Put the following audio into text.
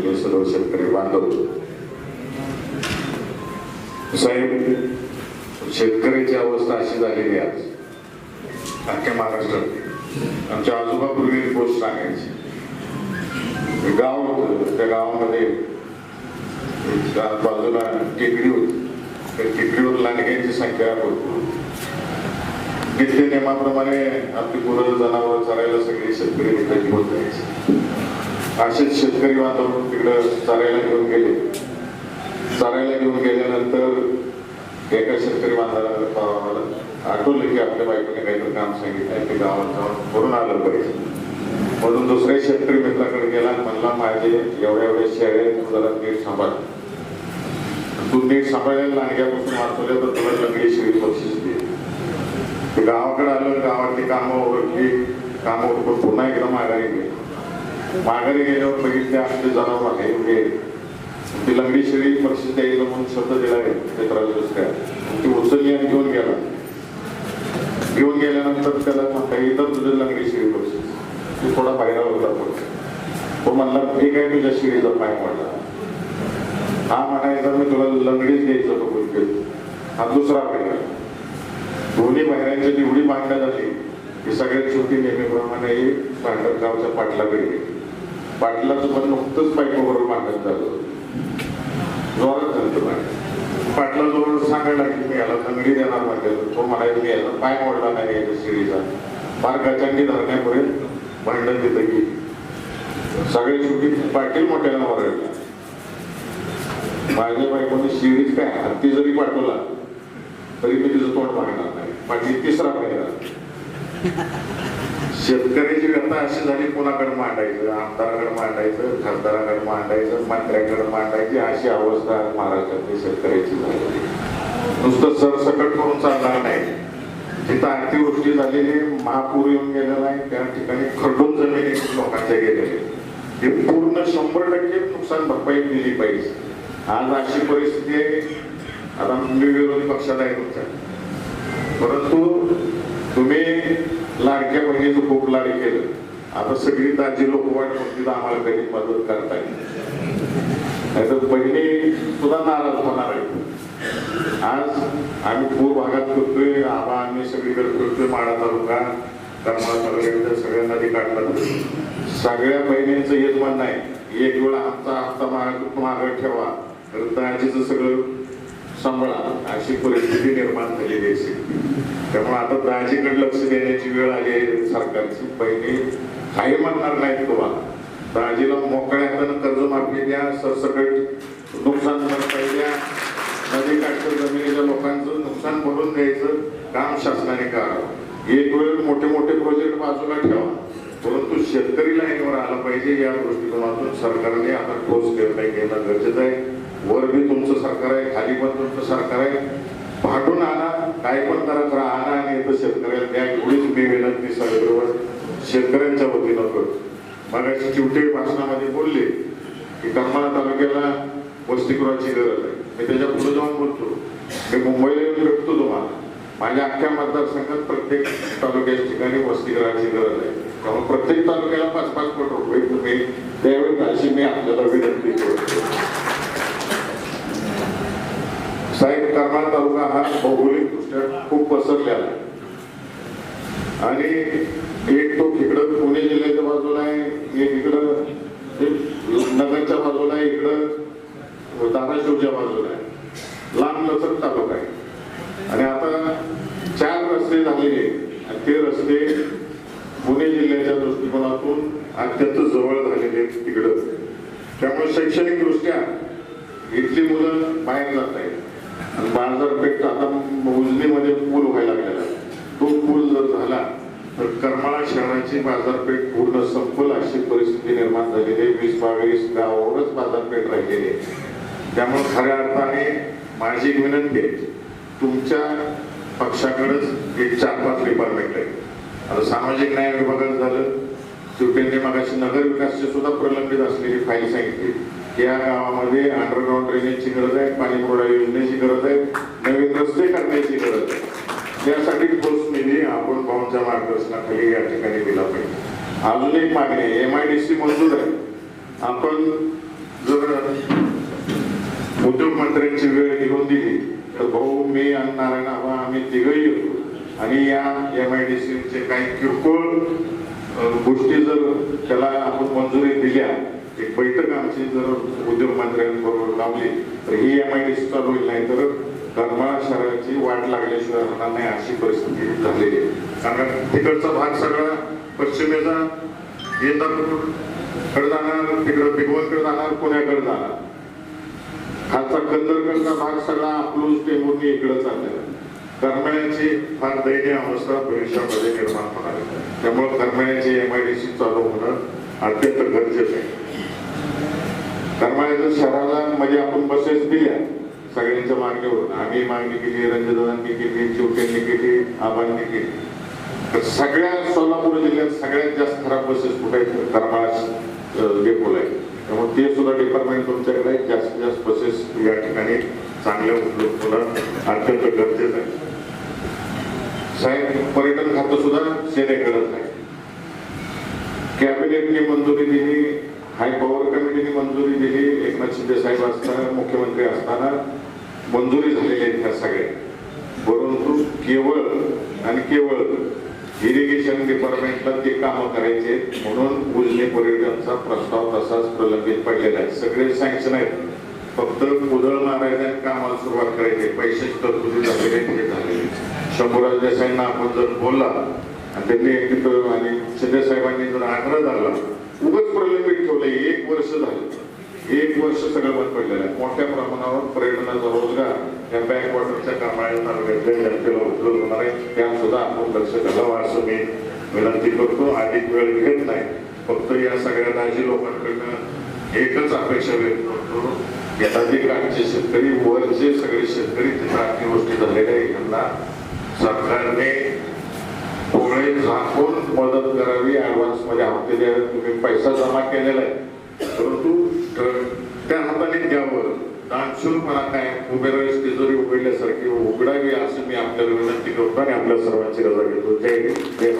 सर्व शेतकरी बांधव साहेब शेतकऱ्याची अवस्था अशी झालेली आज अख्ख्या महाराष्ट्रात आमच्या आजोबा पूर्वी गोष्ट सांगायची गाव होतं त्या गावामध्ये बाजूला टेकडी होती त्या टेकडीवर लांडग्यांची संख्या भरपूर होती. नियमाप्रमाणे आपली पुरं जनावर चरायला सगळे शेतकरी मित्रांची घेऊन जायचे असेच शेतकरी बांधव तिकडं चरायला घेऊन गेले. चरायला घेऊन गेल्यानंतर एका शेतकरी बांधवाला आठवलं की आपल्या बायकोने काहीतरी काम सांगितलं ते गावात जाऊन करून आलं पाहिजे म्हणून दुसऱ्या शेतकरी मित्राकडे गेला म्हणला माझे एवढ्या एवढ्या शेळ्या जरा नीट सांभाळ. तू नीट सांभाळायला लांडग्यापासून वाचवल्या तर तुला लंगडी शिवी बक्षीस दे गावाकडे आलं गावातली कामं ओळखली कामं ओळखून पुन्हा एकदा माघारी गेली. माघारी गेल्यावर बघितले आपले जनावर म्हणजे आहे एवढे ती लंगडी शिळी पक्षी द्यायचं म्हणून शब्द दिला आहे मित्राला दुसऱ्या. ती उचलली आणि घेऊन गेला. घेऊन गेल्यानंतर त्याला म्हणता येतं तुझं लंगडी शिळी पक्षी तू थोडा बाहेर होता फक्त तो म्हणला ठीक आहे तुझ्या शिळीचा पाय म्हणला हा म्हणायचा मी तुला लंगडीच द्यायचं कबूल केलं हा दुसरा पहिला दोन्ही बाहेरांची निवडी भांडणं झाली ही सगळ्यात छोटी नेहमीप्रमाणे भांडण गावच्या पाटलाकडे गेली. पाटलाचं पण नुकतंच बायकोबरोबर मागत झालं जोरात झालं ते भांडण सांगायला की मी याला लंगडी देणार म्हटलं तो म्हणायला मी याला पाय मोडला नाही याच्या शिडीचा फार धरण्यापर्यंत भांडण तिथं गेली. सगळे शेवटी पाटील मोठ्याला ओरडला माझ्या बायकोने शिडीच काय हत्ती जरी पाठवला तरी मी तिचं तोंड मागणार नाही. पाटील तिसरा महिना शेतकऱ्याची व्यथा अशी झाली कोणाकडे मांडायचं? आमदाराकडे मांडायचं खासदाराकडे मांडायचं मंत्र्याकडे मांडायची अशी अवस्था महाराष्ट्रातली शेतकऱ्याची झाली. नुसतं सरसकट करून चालणार नाही. जिथं अतिवृष्टी झालेली महापूर येऊन गेलेला आहे त्या ठिकाणी खडून जमिनी लोकांच्या गेलेले हे पूर्ण शंभर टक्के नुकसान भरपाई दिली पाहिजे. आज अशी परिस्थिती आहे आता मी विरोधी पक्षाला आहे तुमच्या. परंतु तुम्ही लाडक्या बहिणीचं खूप लाड केलं. आता सगळी ताजी लोक वाट बघतील तर आम्हाला काही मदत करताय नाहीतर बहिणी सुद्धा नाराज होणार आहे आज आम्ही पूर भागात करतोय आबा आम्ही सगळीकडे करतोय माडा तालुका करमाळा तालुक्याच्या सगळ्या नदी काढतात. सगळ्या बहिणींचं हेच म्हणणं आहे एक वेळा आमचा हप्ता माग मागं ठेवा. तर दाजीचं सगळं सांभाळा अशी परिस्थिती निर्माण झालेली असेल त्यामुळे आता दहाजीकडे लक्ष देण्याची वेळ आली आहे सरकारची. पहिली काही म्हणणार नाहीत तुम्हाला. दहाजीला मोकळ्या हातानं कर्जमाफी द्या सरसकट नुकसान भरपाई द्या. नदी काठच्या जमिनीच्या लोकांचं नुकसान भरून द्यायचं काम शासनाने करावं. एक वेळ मोठे मोठे प्रोजेक्ट बाजूला ठेवा. परंतु शेतकरी लाईनवर आला पाहिजे या दृष्टिकोनातून सरकारने आता ठोस निर्णय घेणं गरजेचं आहे. वर बी तुमचं सरकार आहे खाली पण तुमचं सरकार आहे. पाठून आणा काय पण करत राहा आणा आणि इथं शेतकऱ्याला द्या. एवढीच मी विनंती सगळ्यावर शेतकऱ्यांच्या वतीनं करतो. मग चिवटे भाषणामध्ये बोलले की करमाळा तालुक्याला वसतिगृहाची गरज आहे. मी त्याच्या पुढे जाऊन बोलतो. मी मुंबईला येऊन भेटतो तुम्हाला. माझ्या अख्ख्या मतदारसंघात प्रत्येक तालुक्याच्या ठिकाणी वसतिगृहाची गरज आहे. त्यामुळे प्रत्येक तालुक्याला पाच पाच कोटी रुपये तुम्ही त्यावेळी अशी मी आपल्याला विनंती करतो साहेब करमाळा भौगोलिकदृष्ट्या भौगोलिक दृष्ट्या खूप पसरलेला आहे. आणि एक तो इकडं पुणे जिल्ह्याच्या बाजूला आहे एक इकडं नगरच्या बाजूला आहे इकडं धाराशिवच्या बाजूला आहे. लांब लचक तालुका आहे. आणि आता चार रस्ते झालेले आहेत. आणि ते रस्ते पुणे जिल्ह्याच्या दृष्टिकोनातून अत्यंत जवळ झालेले तिकडं. त्यामुळे शैक्षणिक दृष्ट्या इथली मुलं बाहेर जात आहेत. आणि बाजारपेठ आता उजनीमध्ये पूल व्हायला लागलेला. तो पूल जर झाला तर करमाळा शहराची बाजारपेठ पूर्ण संपल अशी परिस्थिती निर्माण झालेली आहे. वीस बावीस गावावरच बाजारपेठ राहिलेली आहे. त्यामुळे खऱ्या अर्थाने माझी विनंती आहे तुमच्या पक्षाकडेच एक चार पाच डिपार्टमेंट आहे आता सामाजिक न्याय विभागात झालं शिवसेनेने मागाशी नगर विकासची सुद्धा प्रलंबित असलेली फाईल सांगितली. या गावामध्ये अंडरग्राऊंड ड्रेनेजची गरज आहे पाणी पुरवठा योजनेची गरज आहे नवीन रस्ते करण्याची गरज आहे. त्यासाठी ठोस निधी आपण भाऊंच्या मार्गदर्शनाखाली या ठिकाणी दिला पाहिजे. अजून एक मागणी एम आय डी सी मंजूर आहे. आपण जर उद्योग मंत्र्यांची वेळ घेऊन दिली तर भाऊ मी आणि नारायण आबा आम्ही तिघही येतो. आणि या एम आय डी सीचे काही किरकोळ गोष्टी जर त्याला आपण मंजुरी दिल्या एक बैठक आमची जर उद्योग मंत्र्यांबरोबर लावली तर ही एम आय डी सी चालू होईल नाही तर करमाळा शहराची वाट लागल्याशिवाय होणार नाही अशी परिस्थिती झालेली आहे. कारण तिकडचा भाग सगळा पश्चिमेचा इंदापूर जाणार तिकडं भिगवणकडे जाणार पुण्याकडे जाणार. खालचा कंदरकडचा भाग सगळा अकलूज टेंबूरनी इकडे चाललेला करमाळ्याची फार दैनीय अवस्था भविष्यामध्ये निर्माण होणार आहे. त्यामुळे करमाळ्याची एम आय डी सी चालू होणं अत्यंत गरजेचं आहे. करमाळ्याच्या शहराला म्हणजे आपण बसेस दिल्या सगळ्यांच्या मागणीवरून आम्ही मागणी केली रंजदानांनी केली चिवट्यांनी केली आबांनी केली. तर सगळ्या सोलापूर जिल्ह्यात सगळ्यात जास्त खराब बसेस कुठे आहेत? करमाळा डेपोला आहे त्यामुळे ते सुद्धा डिपार्टमेंट तुमच्याकडे जास्तीत जास्त बसेस या ठिकाणी चांगल्या उपलब्ध होणं अत्यंत गरजेचं आहे. साहेब पर्यटन खातं सुद्धा सेने करत नाही मंजुरी दिली हाय पॉवर कमिटीने मंजुरी दिली. एकनाथ शिंदे साहेब असताना मुख्यमंत्री असताना मंजुरी झालेली आहेत ह्या सगळ्या. परंतु केवळ आणि केवळ इरिगेशन डिपार्टमेंटला ते कामं करायचे म्हणून उजनी पर्यटनचा प्रस्ताव तसाच प्रलंबित पडलेला आहे. सगळे सँक्शन आहेत. फक्त कुदळ मारायला कामाला सुरुवात करायची पैशाची तरतुदी झालेली हे झालेली आहे. शंभूराज देसाईंना आपण जर बोलला आणि त्यांनी तिथं आणि शिंदे साहेबांनी जर आग्रह झाला उगाच प्रलंबित ठेवलं एक वर्ष झालं एक वर्ष सगळं बंद पडलेलं आहे मोठ्या प्रमाणावर पर्यटनाचा रोजगार या बॅकवॉटरच्या कामाळ्या तालुक्यातल्या जनतेला उपलब्ध होणार आहे त्या सुद्धा आपण लक्ष घालावं असं मी विनंती करतो. अधिक वेळ घेत नाही. फक्त या सगळ्या दाजी लोकांकडनं एकच अपेक्षा व्यक्त करतो या नदीकाठचे शेतकरी वरचे सगळे शेतकरी तिथं अतिवृष्टी झालेले आहे. यांना सरकारने डोळे झाकून मदत करावी. ऍडव्हान्समध्ये हप्ते द्यावे. तुम्ही पैसा जमा केलेला आहे. परंतु ट- त्या हाताने द्यावं दानशूरपणा काय उमेदवारी तिजोरी उघडल्यासारखी उघडावी असं मी आपल्याला विनंती करतो आणि आपल्या सर्वांची रजा घेतो. जय जय